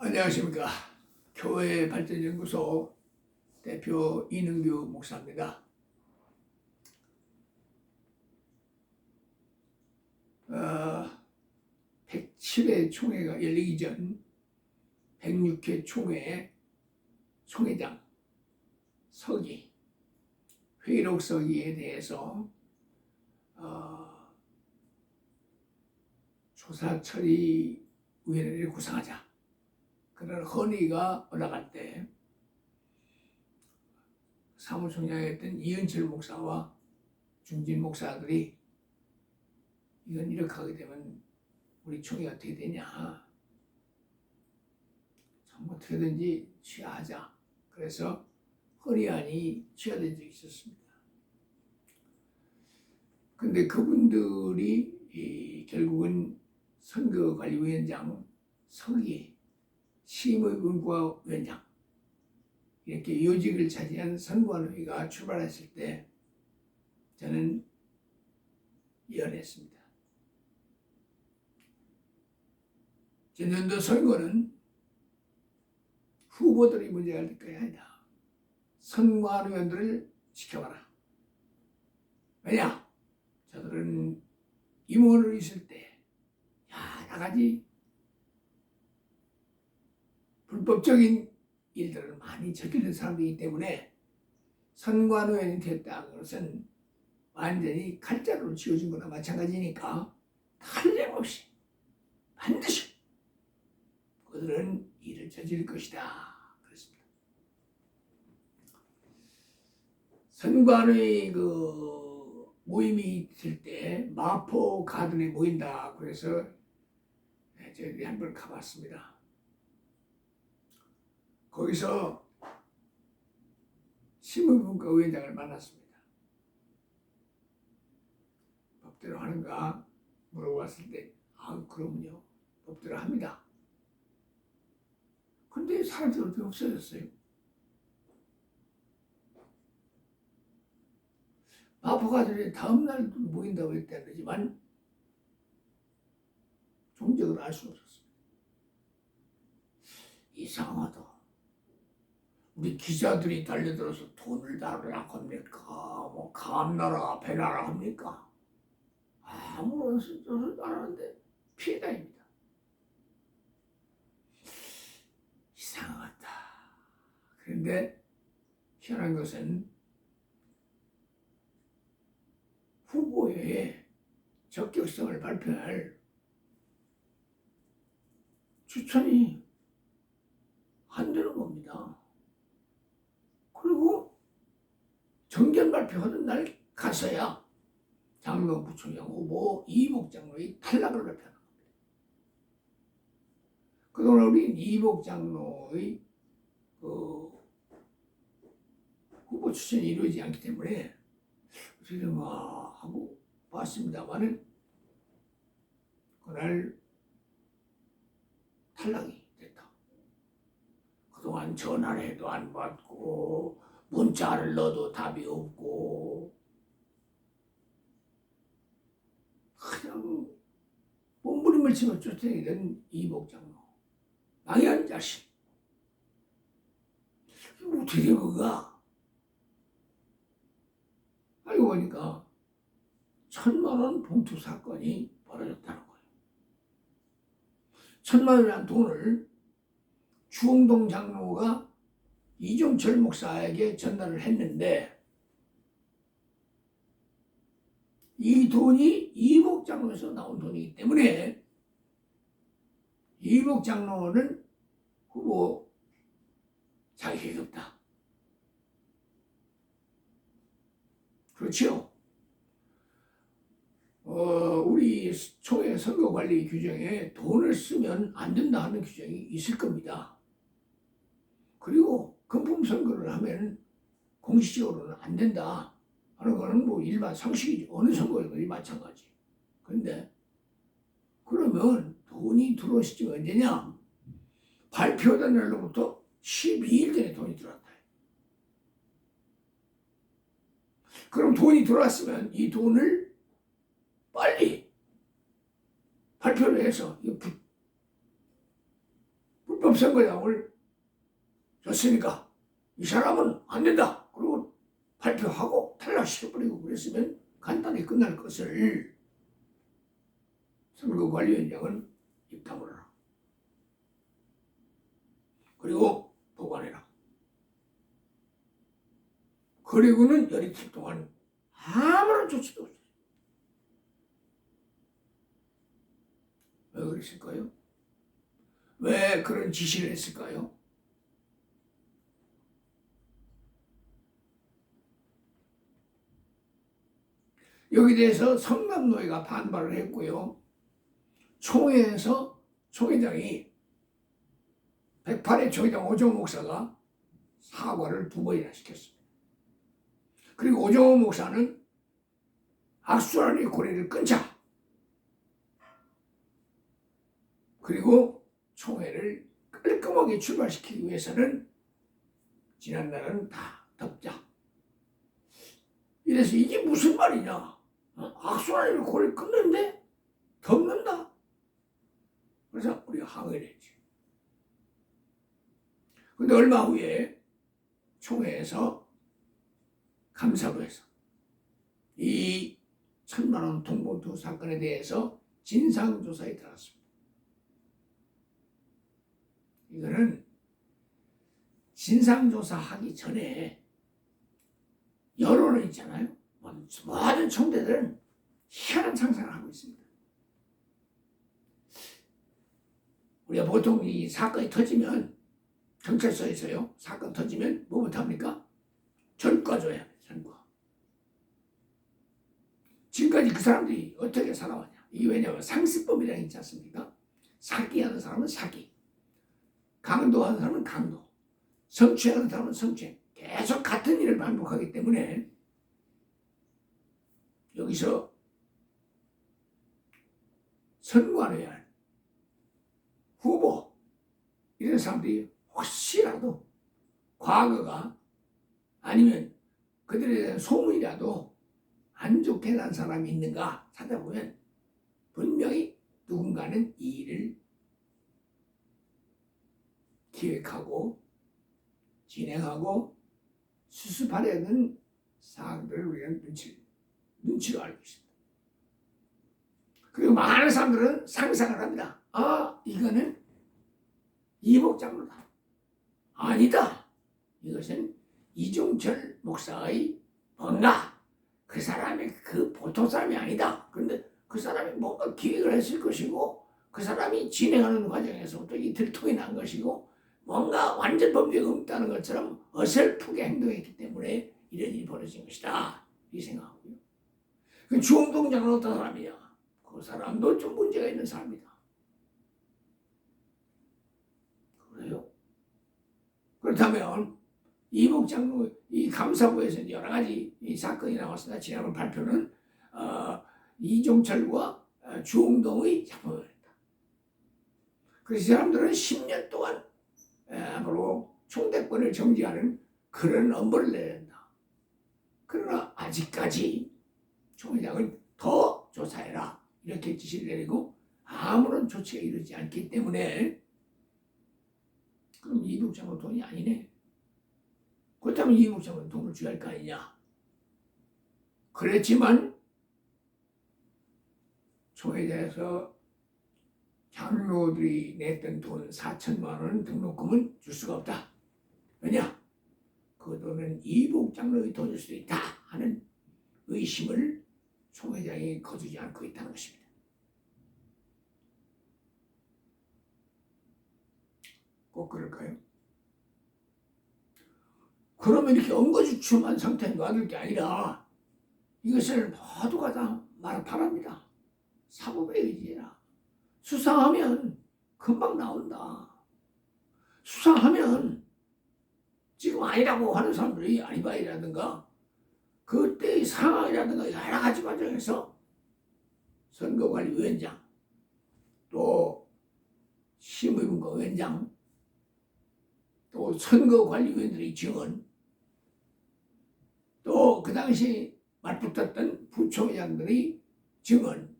안녕하십니까. 교회 발전연구소 대표 이능규 목사입니다. 어, 107회 총회가 열리기 전 106회 총회 총회장 서기 회의록 서기에 대해서 어, 조사 처리 위원회를 구성하자. 그런 헌의가 올라갈 때 사무총장이었던 이은철 목사와 중진 목사들이 이건 이렇게 하게 되면 우리 총이 어떻게 되냐? 참 어떻게든지 취하하자. 그래서 헌의안이 취하된 적이 있었습니다. 근데 그분들이 이 결국은 선거관리위원장 서기 심의분과위원장 이렇게 요직을 차지한 선관위가 출발했을 때 저는 예언했습니다. 전년도 선거는 후보들이 문제가 될 것이 아니다. 선관위원들을 지켜봐라. 왜냐? 저들은 임원으로 있을 때 여러 가지 불법적인 일들을 많이 저지른 사람이기 때문에 선관위원이 됐다는 것은 완전히 칼자루로 지어준 거나 마찬가지니까 틀림없이 반드시 그들은 일을 저지를 것이다. 그랬습니다. 선관위 그 모임이 있을 때 마포 가든에 모인다. 그래서 저희들이 한번 가봤습니다. 거기서 신문분과 위원장을 만났습니다. 법대로 하는가 물어봤을 때, 아, 그럼요. 법대로 합니다. 근데 사람들이 어떻게 없어졌어요? 마포가들이 다음날 모인다고 했다지만 종적을 알수 없었어요. 이상하다. 우리 기자들이 달려들어서 돈을 달으라 합니까? 뭐 감나라 배나라 합니까? 아무런 뜻을 안 하는데 피해자입니다. 이상하다. 그런데 희한한 것은 후보의 적격성을 발표할 추천이 안 되는 겁니다. 그리고 정견 발표하는 날 가서야 장로 부총장 후보 이복 장로의 탈락을 발표하는 겁니다. 그동안 우리 이복 장로의 그 후보 추천이 이루어지지 않기 때문에 어떻게든가 하고 봤습니다만은 그날 탈락이 됐다. 그동안 전화를 해도 안 받고 문자를 넣어도 답이 없고. 그냥 몸부림을 치며 쫓아다니던 이복장로. 망한 자식. 어떻게 된 거가? 알고 보니까 천만 원 봉투 사건이 벌어졌다는 거예요. 천만 원이라는 돈을 주홍동 장로가 이종철 목사에게 전달을 했는데 이 돈이 이복 장로에서 나온 돈이기 때문에 이복 장로는 후보 자격이 없다. 그렇죠? 어, 우리 총회 선거관리 규정에 돈을 쓰면 안 된다 하는 규정이 있을 겁니다. 그리고 금품 선거를 하면 공식적으로는 안 된다 하는 거는 뭐 일반 상식이지. 어느 선거에도 마찬가지. 근데 그러면 돈이 시점이 언제냐? 발표된 날로부터 12일 전에 돈이 들어왔다. 그럼 돈이 들어왔으면 이 돈을 빨리 발표를 해서 이거 불, 헌법선거장을 줬으니까 이 사람은 안 된다. 그리고 발표하고 탈락시켜버리고 그랬으면 간단히 끝날 것을 선거관리위원장은 입당을 하라. 그리고 보관해라. 그리고는 열이 틀 동안 아무런 조치도 없어요. 왜 그랬을까요? 왜 그런 지시를 했을까요? 여기 대해서 성남노회가 반발을 했고요. 총회에서 총회장이 108회 총회장 오정호 목사가 사과를 두 번이나 시켰습니다. 그리고 오정호 목사는 악수라니 고리를 끊자. 그리고 총회를 깔끔하게 출발시키기 위해서는 지난날은 다 덮자. 이래서 이게 무슨 말이냐? 어? 악수라니 고리를 끊는데 덮는다. 그래서 우리가 항의를 했지. 근데 얼마 후에 총회에서 감사부에서 이 천만 원 통보투 사건에 대해서 진상조사에 들어갔습니다. 이거는 진상조사하기 전에 여론은 있잖아요. 모든 총대들은 희한한 상상을 하고 있습니다. 우리가 보통 이 사건이 터지면 경찰서에서요 사건 터지면 뭐부터 합니까? 전과 줘야 돼 전과. 지금까지 그 사람들이 어떻게 살아왔냐? 이게 왜냐하면 상습범이라는 게 있지 않습니까? 사기하는 사람은 사기, 강도하는 사람은 강도, 성추행하는 사람은 성추행. 계속 같은 일을 반복하기 때문에 여기서 선관해야 할 후보 이런 사람들이 혹시라도 과거가 아니면 그들에 대한 소문이라도 안 좋게 난 사람이 있는가 찾아보면 분명히 누군가는 이 일을 기획하고 진행하고 수습하려는 사람들을 우리가 눈치, 눈치로 알고 있습니다. 그리고 많은 사람들은 상상을 합니다. 아, 이거는 이복장로다. 아니다. 이것은 이종철 목사의 뭔가 그 사람이 그 보통 사람이 아니다. 그런데 그 사람이 뭔가 기획을 했을 것이고 그 사람이 진행하는 과정에서부터 이 들통이 난 것이고 뭔가 완전 범죄가 없다는 것처럼 어설프게 행동했기 때문에 이런 일이 벌어진 것이다. 이 생각하고요. 그 주홍동 장은 어떤 사람이냐? 그 사람도 좀 문제가 있는 사람이다. 그래요? 그렇다면 이복 장로 이 감사부에서 여러 가지 이 사건이 나왔으나 지난번 발표는 어, 이종철과 어, 주홍동의 작품을 했다. 이 사람들은 10년 동안 에, 앞으로 총대권을 정지하는 그런 엄벌을 내야 된다. 그러나 아직까지 총회장은 더 조사해라 이렇게 지시를 내리고 아무런 조치가 이르지 않기 때문에 그럼 이복 장로 돈이 아니네. 그렇다면 이복 장로 돈을 줘야 할 거 아니냐. 그랬지만 총회장에서 장로들이 냈던 돈 4천만 원 등록금은 줄 수가 없다. 왜냐? 그 돈은 이복 장로의 돈일 수도 있다 하는 의심을 총회장이 거두지 않고 있다는 것입니다. 꼭 그럴까요? 그러면 이렇게 엉거주춤한 상태에 놔둘 게 아니라 이것을 모두가 다 말 바랍니다. 사법의 의지라. 수사하면 금방 나온다. 수사하면 지금 아니라고 하는 사람들이 아리바이라든가 그때의 상황이라든가 여러 가지 과정에서 선거관리위원장 또 심의분과위원장 또 선거관리위원들의 증언 또 그 당시 맞붙었던 부총장들의 증언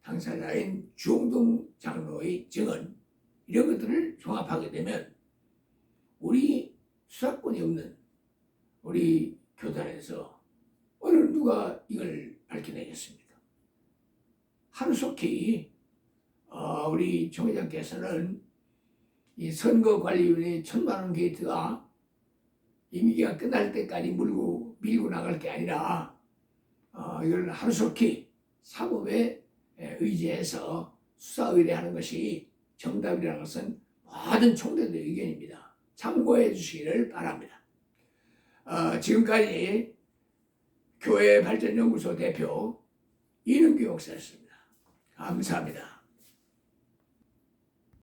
당사자인 주홍동 장로의 증언 이런 것들을 종합하게 되면 우리 수사권이 없는 우리 교단에서 오늘 누가 이걸 밝혀내겠습니까? 하루속히 어, 우리 정 회장께서는 이 선거관리위원회 천만 원 게이트가 임기가 끝날 때까지 물고 밀고 나갈 게 아니라 어, 이걸 하루속히 사법에 에, 의지해서 수사 의뢰하는 것이 정답이라는 것은 모든 총대들의 의견입니다. 참고해 주시기를 바랍니다. 어, 지금까지 교회 발전연구소 대표 이능규 목사였습니다. 감사합니다.